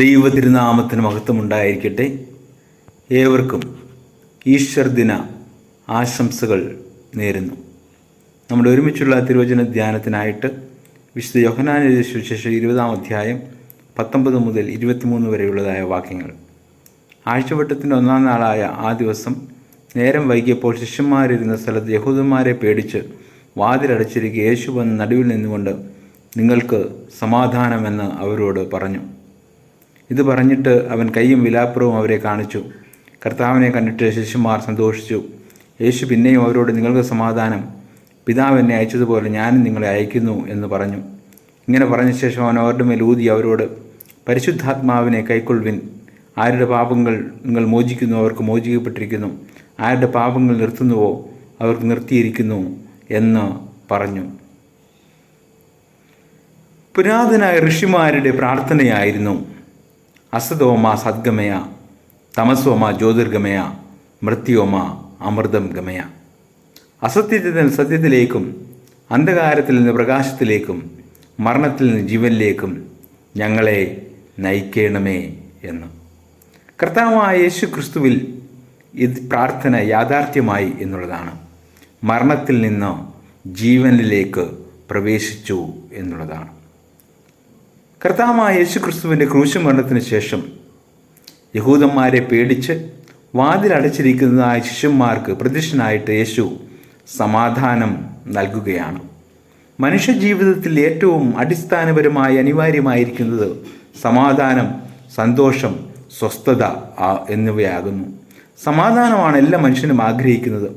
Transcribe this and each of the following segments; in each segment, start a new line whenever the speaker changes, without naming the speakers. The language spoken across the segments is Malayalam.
ദൈവ തിരുനാമത്തിന് മഹത്വമുണ്ടായിരിക്കട്ടെ. ഏവർക്കും ഈശ്വർ ദിന ആശംസകൾ നേരുന്നു. നമ്മുടെ ഒരുമിച്ചുള്ള തിരുവചന ധ്യാനത്തിനായിട്ട് വിശുദ്ധ എഴുതിയ സുവിശേഷം ഇരുപതാം അധ്യായം പത്തൊമ്പത് മുതൽ ഇരുപത്തിമൂന്ന് വരെയുള്ളതായ വാക്യങ്ങൾ. ആഴ്ചവട്ടത്തിന്റെ ഒന്നാം നാളായ ആ ദിവസം നേരം വൈകിയപ്പോൾ ശിഷ്യന്മാരിരുന്ന സ്ഥലത്ത് യഹൂദന്മാരെ പേടിച്ച് വാതിലടച്ചിരിക്കുക യേശു വന്ന് നടുവിൽ നിന്നുകൊണ്ട് നിങ്ങൾക്ക് സമാധാനമെന്ന് അവരോട് പറഞ്ഞു. ഇത് പറഞ്ഞിട്ട് അവൻ കൈയും വിലാപ്പുറവും അവരെ കാണിച്ചു. കർത്താവിനെ കണ്ടിട്ട് ശിഷ്യന്മാർ സന്തോഷിച്ചു. യേശു പിന്നെയും അവരോട് നിങ്ങൾക്ക് സമാധാനം. പിതാവ് എന്നെ അയച്ചതുപോലെ ഞാനും നിങ്ങളെ അയക്കുന്നു എന്ന് പറഞ്ഞു. ഇങ്ങനെ പറഞ്ഞ ശേഷം അവൻ അവരുടെ മേൽ ഊതി അവരോട് പരിശുദ്ധാത്മാവിനെ കൈക്കൊള്ളുവിൻ ആരുടെ പാപങ്ങൾ നിങ്ങൾ മോചിക്കുന്നു അവർക്ക് മോചിക്കപ്പെട്ടിരിക്കുന്നു. ആരുടെ പാപങ്ങൾ നിർത്തുന്നുവോ അവർക്ക് നിർത്തിയിരിക്കുന്നു എന്ന് പറഞ്ഞു. പുരാതന ഋഷിമാരുടെ പ്രാർത്ഥനയായിരുന്നു അസതോമ സദ്ഗമയ തമസോമ ജ്യോതിർഗമയ മൃത്യോമ അമൃതം ഗമയ. അസത്യത്തിൽ നിന്ന് സത്യത്തിലേക്കും അന്ധകാരത്തിൽ നിന്ന് പ്രകാശത്തിലേക്കും മരണത്തിൽ നിന്ന് ജീവനിലേക്കും ഞങ്ങളെ നയിക്കണമേ എന്ന്. കർത്താവായ യേശു ക്രിസ്തുവിൽ ഇത് പ്രാർത്ഥന യാഥാർത്ഥ്യമായി എന്നുള്ളതാണ്. മരണത്തിൽ നിന്ന് ജീവനിലേക്ക് പ്രവേശിച്ചു എന്നുള്ളതാണ്. കർത്താവായ യേശു ക്രിസ്തുവിന്റെ ക്രൂശമരണത്തിന് ശേഷം യഹൂദന്മാരെ പേടിച്ച് വാതിലടച്ചിരിക്കുന്നതായ ശിഷ്യന്മാർക്ക് പ്രത്യക്ഷനായിട്ട് യേശു സമാധാനം നൽകുകയാണ്. മനുഷ്യജീവിതത്തിൽ ഏറ്റവും അടിസ്ഥാനപരമായി അനിവാര്യമായിരിക്കുന്നത് സമാധാനം സന്തോഷം സ്വസ്ഥത എന്നിവയാകുന്നു. സമാധാനമാണ് എല്ലാ മനുഷ്യനും ആഗ്രഹിക്കുന്നത്.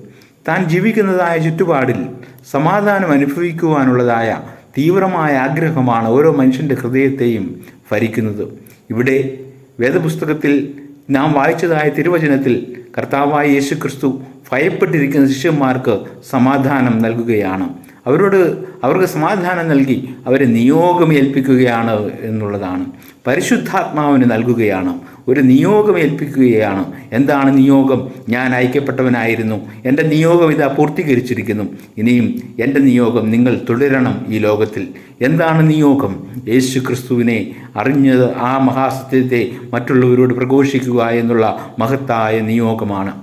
താൻ ജീവിക്കുന്നതായ ചുറ്റുപാടിൽ സമാധാനം അനുഭവിക്കുവാനുള്ളതായ തീവ്രമായ ആഗ്രഹമാണ് ഓരോ മനുഷ്യന്റെ ഹൃദയത്തെയും ഭരിക്കുന്നത്. ഇവിടെ വേദപുസ്തകത്തിൽ നാം വായിച്ചതായ തിരുവചനത്തിൽ കർത്താവായ യേശു ക്രിസ്തു ഭയപ്പെട്ടിരിക്കുന്ന ശിഷ്യന്മാർക്ക് സമാധാനം നൽകുകയാണ്. അവരോട് അവർക്ക് സമാധാനം നൽകി അവരെ നിയോഗം ഏൽപ്പിക്കുകയാണ് എന്നുള്ളതാണ്. പരിശുദ്ധാത്മാവിന് നൽകുകയാണ്. ഒരു നിയോഗം ഏൽപ്പിക്കുകയാണ്. എന്താണ് നിയോഗം? ഞാൻ അയക്കപ്പെട്ടവനായിരുന്നു എന്റെ നിയോഗം ഇതാ പൂർത്തീകരിച്ചിരിക്കുന്നു. ഇനിയും എന്റെ നിയോഗം നിങ്ങൾ തുടരണം ഈ ലോകത്തിൽ. എന്താണ് നിയോഗം? യേശു ക്രിസ്തുവിനെ അറിഞ്ഞത് ആ മഹാസത്യത്തെ മറ്റുള്ളവരോട് പ്രഘോഷിക്കുക എന്നുള്ള മഹത്തായ നിയോഗമാണ്.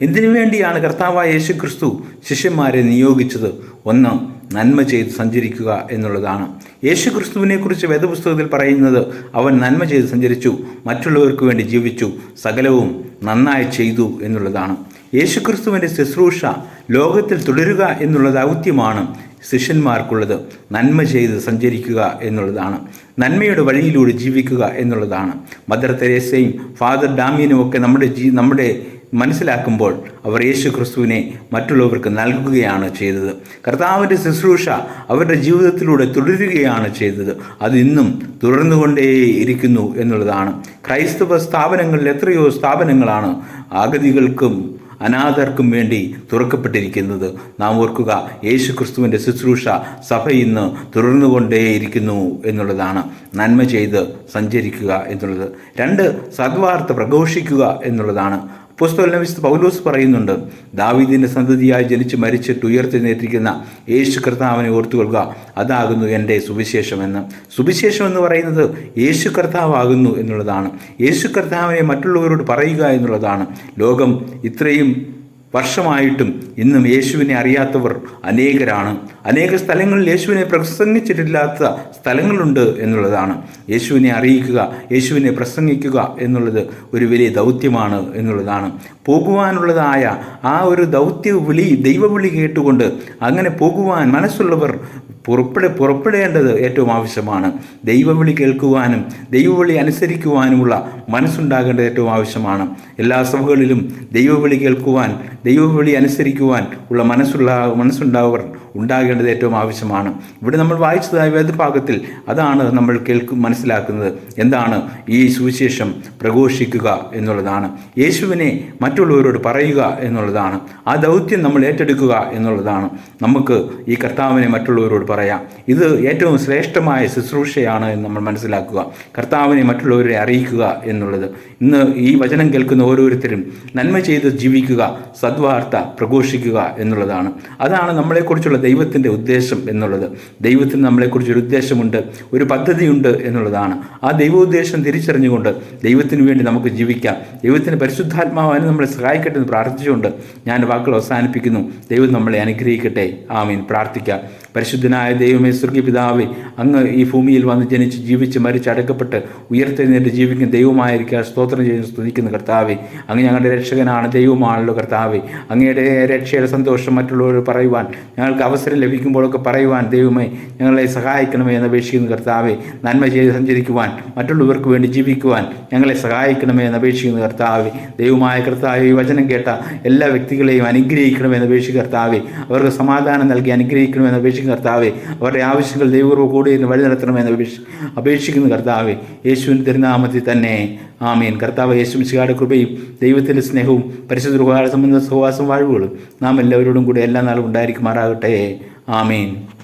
എന്തിനു വേണ്ടിയാണ് കർത്താവായ യേശു ക്രിസ്തു ശിഷ്യന്മാരെ നിയോഗിച്ചത്? ഒന്ന് നന്മ ചെയ്ത് സഞ്ചരിക്കുക എന്നുള്ളതാണ്. യേശു ക്രിസ്തുവിനെക്കുറിച്ച് വേദപുസ്തകത്തിൽ പറയുന്നത് അവൻ നന്മ ചെയ്ത് സഞ്ചരിച്ചു മറ്റുള്ളവർക്ക് വേണ്ടി ജീവിച്ചു സകലവും നന്നായി ചെയ്തു എന്നുള്ളതാണ്. യേശു ക്രിസ്തുവിന്റെ ശുശ്രൂഷ ലോകത്തിൽ തുടരുക എന്നുള്ള ദൗത്യമാണ് ശിഷ്യന്മാർക്കുള്ളത്. നന്മ ചെയ്ത് സഞ്ചരിക്കുക എന്നുള്ളതാണ്. നന്മയുടെ വഴിയിലൂടെ ജീവിക്കുക എന്നുള്ളതാണ്. മദർ തെരേസയും ഫാദർ ഡാമിയനും ഒക്കെ നമ്മുടെ ജീ നമ്മുടെ മനസ്സിലാക്കുമ്പോൾ അവർ യേശു ക്രിസ്തുവിനെ മറ്റുള്ളവർക്ക് നൽകുകയാണ് ചെയ്തത്. കർത്താവിന്റെ ശുശ്രൂഷ അവരുടെ ജീവിതത്തിലൂടെ തുടരുകയാണ് ചെയ്തത്. അത് ഇന്നും തുടർന്നുകൊണ്ടേ ഇരിക്കുന്നു എന്നുള്ളതാണ്. ക്രൈസ്തവ സ്ഥാപനങ്ങളിൽ എത്രയോ സ്ഥാപനങ്ങളാണ് അഗതികൾക്കും അനാഥർക്കും വേണ്ടി തുറക്കപ്പെട്ടിരിക്കുന്നത്. നാം ഓർക്കുക യേശു ക്രിസ്തുവിന്റെ ശുശ്രൂഷ സഭ ഇന്ന് തുടർന്നുകൊണ്ടേയിരിക്കുന്നു എന്നുള്ളതാണ്. നന്മ ചെയ്ത് സഞ്ചരിക്കുക എന്നുള്ളത്. രണ്ട് സദ്വാർത്ത പ്രഘോഷിക്കുക എന്നുള്ളതാണ്. പുസ്തകം പൗലോസ് പറയുന്നുണ്ട് ദാവീദിന്റെ സന്തതിയായി ജനിച്ച് മരിച്ചിട്ട് ഉയർത്തെഴുന്നേറ്റിരിക്കുന്ന യേശു കർത്താവിനെ ഓർത്തുകൊള്ളുക അതാകുന്നു എന്റെ സുവിശേഷമെന്ന് സുവിശേഷം എന്ന് പറയുന്നത് യേശു കർത്താവാകുന്നു എന്നുള്ളതാണ്. യേശു കർത്താവിനെ മറ്റുള്ളവരോട് പറയുക എന്നുള്ളതാണ്. ലോകം ഇത്രയും വർഷമായിട്ടും ഇന്നും യേശുവിനെ അറിയാത്തവർ അനേകരാണ്. അനേക സ്ഥലങ്ങളിൽ യേശുവിനെ പ്രസംഗിച്ചിട്ടില്ലാത്ത സ്ഥലങ്ങളുണ്ട് എന്നുള്ളതാണ്. യേശുവിനെ അറിയിക്കുക യേശുവിനെ പ്രസംഗിക്കുക എന്നുള്ളത് ഒരു വലിയ ദൗത്യമാണ് എന്നുള്ളതാണ്. പോകുവാനുള്ളതായ ആ ഒരു ദൗത്യ വിളി ദൈവവിളി കേട്ടുകൊണ്ട് അങ്ങനെ പോകുവാൻ മനസ്സുള്ളവർ പുറപ്പെടെ പുറപ്പെടേണ്ടത് ഏറ്റവും ആവശ്യമാണ്. ദൈവവിളി കേൾക്കുവാനും ദൈവവിളി അനുസരിക്കുവാനുമുള്ള മനസ്സുണ്ടാകേണ്ടത് ഏറ്റവും ആവശ്യമാണ്. എല്ലാ സഭകളിലും ദൈവവിളി കേൾക്കുവാൻ ദൈവവിളി അനുസരിക്കുവാൻ ഉള്ള മനസ്സുള്ള മനസ്സുണ്ടാവർ ഉണ്ടാകേണ്ടത് ഏറ്റവും ആവശ്യമാണ്. ഇവിടെ നമ്മൾ വായിച്ചതായ വേദഭാഗത്തിൽ അതാണ് നമ്മൾ കേൾക്കും മനസ്സിലാക്കുന്നത്. എന്താണ് ഈ സുവിശേഷം പ്രഘോഷിക്കുക എന്നുള്ളതാണ്. യേശുവിനെ മറ്റുള്ളവരോട് പറയുക എന്നുള്ളതാണ്. ആ ദൗത്യം നമ്മൾ ഏറ്റെടുക്കുക എന്നുള്ളതാണ്. നമുക്ക് ഈ കർത്താവിനെ മറ്റുള്ളവരോട് പറയാം. ഇത് ഏറ്റവും ശ്രേഷ്ഠമായ ശുശ്രൂഷയാണ് എന്ന് നമ്മൾ മനസ്സിലാക്കുക. കർത്താവിനെ മറ്റുള്ളവരെ അറിയിക്കുക എന്നുള്ളത്. ഇന്ന് ഈ വചനം കേൾക്കുന്ന ഓരോരുത്തരും നന്മ ചെയ്ത് ജീവിക്കുക സദ്വാർത്ത പ്രഘോഷിക്കുക എന്നുള്ളതാണ്. അതാണ് നമ്മളെക്കുറിച്ചുള്ള ദൈവത്തിന്റെ ഉദ്ദേശം എന്നുള്ളത്. ദൈവത്തിന് നമ്മളെക്കുറിച്ചൊരു ഉദ്ദേശമുണ്ട് ഒരു പദ്ധതിയുണ്ട് എന്നുള്ളതാണ്. ആ ദൈവ ഉദ്ദേശം തിരിച്ചറിഞ്ഞുകൊണ്ട് ദൈവത്തിന് വേണ്ടി നമുക്ക് ജീവിക്കാം. ദൈവത്തിന് പരിശുദ്ധാത്മാവാനും നമ്മളെ സഹായിക്കട്ടെ എന്ന് പ്രാർത്ഥിച്ചുകൊണ്ട് ഞാൻ വാക്കുകൾ അവസാനിപ്പിക്കുന്നു. ദൈവം നമ്മളെ അനുഗ്രഹിക്കട്ടെ. ആമീൻ. പ്രാർത്ഥിക്കാം. പരിശുദ്ധനായ ദൈവമേ സ്വർഗീയ പിതാവേ അങ്ങ് ഈ ഭൂമിയിൽ വന്ന് ജനിച്ച് ജീവിച്ച് മരിച്ച് അടക്കപ്പെട്ട് ഉയർത്തെഴുന്നേറ്റ് ജീവിക്കുന്ന ദൈവമായിരിക്കുക സ്തോത്രം ചെയ്ത് സ്തുതിക്കുന്ന കർത്താവെ. അങ്ങ് ഞങ്ങളുടെ രക്ഷകനാണ് ദൈവമാണല്ലോ കർത്താവെ. അങ്ങയുടെ രക്ഷയുടെ സന്തോഷം മറ്റുള്ളവർ പറയുവാൻ ഞങ്ങൾക്ക് അവസരം ലഭിക്കുമ്പോഴൊക്കെ പറയുവാൻ ദൈവമേ ഞങ്ങളെ സഹായിക്കണമേ എന്ന് അപേക്ഷിക്കുന്ന കർത്താവെ. നന്മ ചെയ്ത് സഞ്ചരിക്കുവാൻ മറ്റുള്ളവർക്ക് വേണ്ടി ജീവിക്കുവാൻ ഞങ്ങളെ സഹായിക്കണമേ എന്ന് അപേക്ഷിക്കുന്ന കർത്താവെ. ദൈവമായ കർത്താവ് ഈ വചനം കേട്ട എല്ലാ വ്യക്തികളെയും അനുഗ്രഹിക്കണമെന്ന് അപേക്ഷിക്കുന്ന കർത്താവെ. അവർക്ക് സമാധാനം നൽകി അനുഗ്രഹിക്കണമെന്ന് അപേക്ഷിക്കുന്ന കർത്താവെ അവരുടെ ആവശ്യങ്ങൾ ദൈവപൂർവം കൂടി എന്ന് വഴി നടത്തണമെന്ന് അപേക്ഷ അപേക്ഷിക്കുന്ന കർത്താവെ യേശുവിൻ തിരുനാമത്തിൽ തന്നെ. ആമീൻ. കർത്താവ് യേശു മിശിഹായുടെ കൃപയും ദൈവത്തിന്റെ സ്നേഹവും പരിശുദ്ധ സംബന്ധ സഹവാസം വാഴ്വുകളും നാം എല്ലാവരോടും കൂടി എല്ലാ നാളും ഉണ്ടായിരിക്കുമാറാകട്ടെ. ആമീൻ.